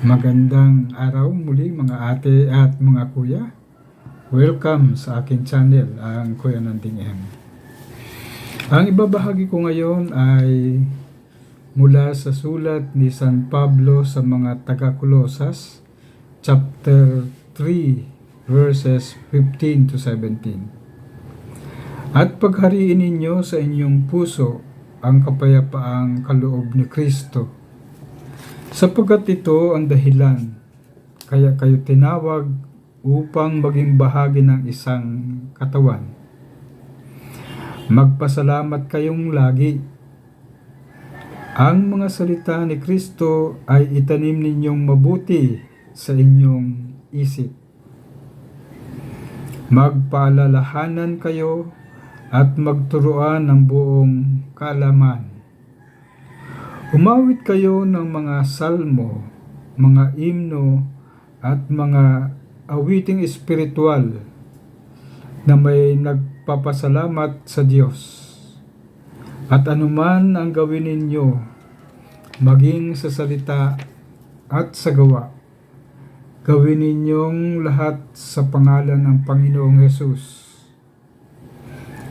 Magandang araw muli mga ate at mga kuya. Welcome sa aking channel, ang Kuya Nanding M. Ang ibabahagi ko ngayon ay mula sa sulat ni San Pablo sa mga taga-Kolosas, chapter 3, verses 15 to 17. At paghariin ninyo sa inyong puso ang kapayapaang kaloob ni Kristo sapagkat ito ang dahilan kaya kayo tinawag upang maging bahagi ng isang katawan. Magpasalamat kayong lagi. Ang mga salita ni Kristo ay itanim ninyong mabuti sa inyong isip. Magpaalalahanan kayo at magturuan ng buong kaalaman Umawit kayo ng mga salmo, mga imno, at mga awiting espiritual na may nagpapasalamat sa Diyos. At anuman ang gawin ninyo, maging sa salita at sa gawa, gawin ninyong lahat sa pangalan ng Panginoong Yesus.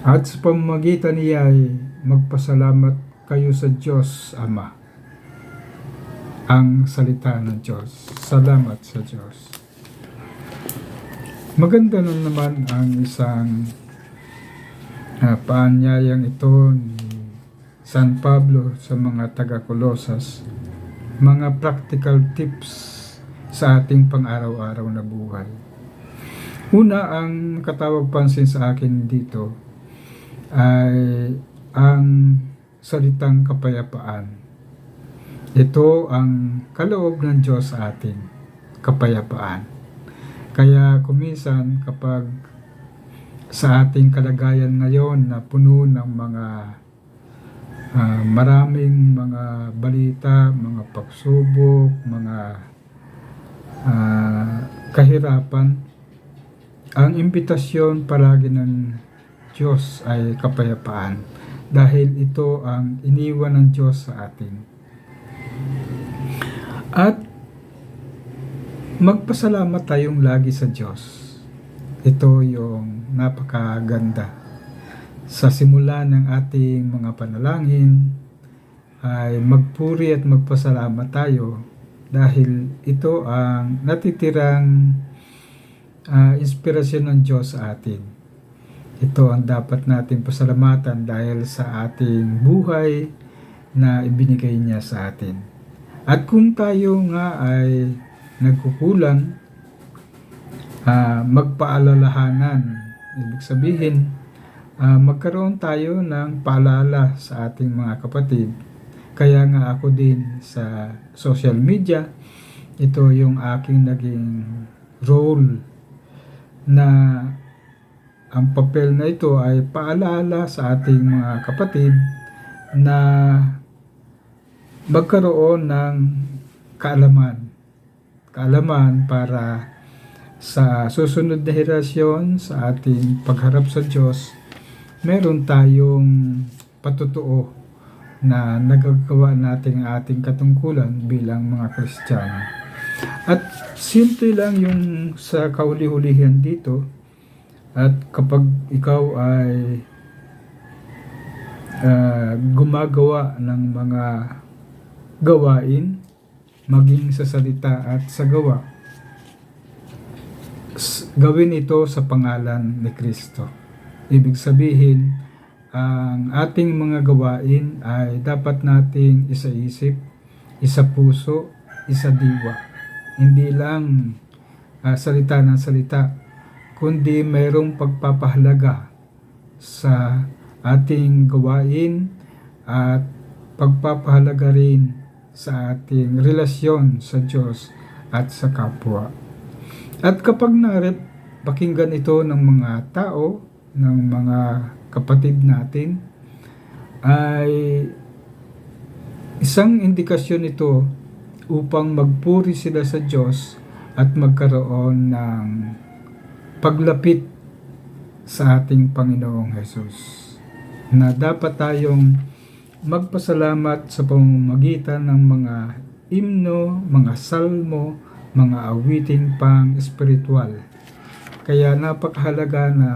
At sa pamamagitan niya ay magpasalamat kayo sa Diyos Ama. Ang salita ng Diyos. Salamat sa Diyos. Maganda na naman ang isang uh, paanyayang ito ni San Pablo sa mga taga-Kolosas. Mga practical tips sa ating pang-araw-araw na buhay. Una, ang katawag pansin sa akin dito ay ang salitang kapayapaan. Ito ang kaloob ng Diyos sa atin, kapayapaan. Kaya kuminsan kapag sa ating kalagayan ngayon na puno ng mga uh, maraming mga balita, mga pagsubok, mga uh, kahirapan, ang imbitasyon palagi ng Diyos ay kapayapaan dahil ito ang iniwan ng Diyos sa atin. At magpasalamat tayong lagi sa Diyos. Ito yung napakaganda. Sa simula ng ating mga panalangin ay magpuri at magpasalamat tayo dahil ito ang natitirang uh, inspirasyon ng Diyos sa atin ito ang dapat natin pasalamatan dahil sa ating buhay na ibinigay niya sa atin. At kung tayo nga ay nagkukulang, uh, magpaalalahanan. Ibig sabihin, uh, magkaroon tayo ng paalala sa ating mga kapatid. Kaya nga ako din sa social media, ito yung aking naging role na ang papel na ito ay paalala sa ating mga kapatid na magkaroon ng kaalaman. Kaalaman para sa susunod na henerasyon sa ating pagharap sa Diyos, meron tayong patutuo na nagagawa natin ating katungkulan bilang mga Kristiyano. At simple lang yung sa kauli-hulihan dito, at kapag ikaw ay uh, gumagawa ng mga gawain, maging sa salita at sa gawa, gawin ito sa pangalan ni Kristo. Ibig sabihin, ang ating mga gawain ay dapat nating isa-isip, isa puso, isa diwa. Hindi lang uh, salita ng salita, kundi mayroong pagpapahalaga sa ating gawain at pagpapahalaga rin sa ating relasyon sa Diyos at sa kapwa. At kapag narip, pakinggan ito ng mga tao, ng mga kapatid natin, ay isang indikasyon ito upang magpuri sila sa Diyos at magkaroon ng paglapit sa ating Panginoong Hesus na dapat tayong magpasalamat sa pamamagitan ng mga imno, mga salmo, mga awiting pang espiritual. Kaya napakahalaga na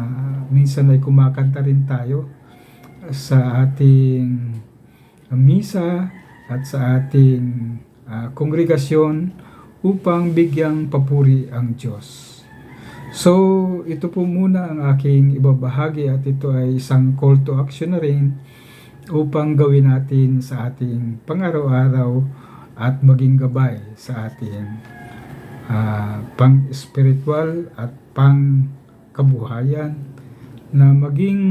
minsan ay kumakanta rin tayo sa ating misa at sa ating ah, kongregasyon upang bigyang papuri ang Diyos. So, ito po muna ang aking ibabahagi at ito ay isang call to action na rin upang gawin natin sa ating pang-araw-araw at maging gabay sa ating ah, pang-spiritual at pang-kabuhayan na maging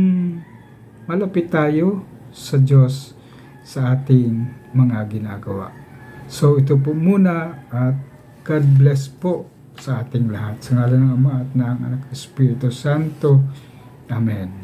malapit tayo sa Diyos sa ating mga ginagawa. So ito po muna at God bless po sa ating lahat. Sa ngalan ng Ama at ng Anak Espiritu Santo. Amen.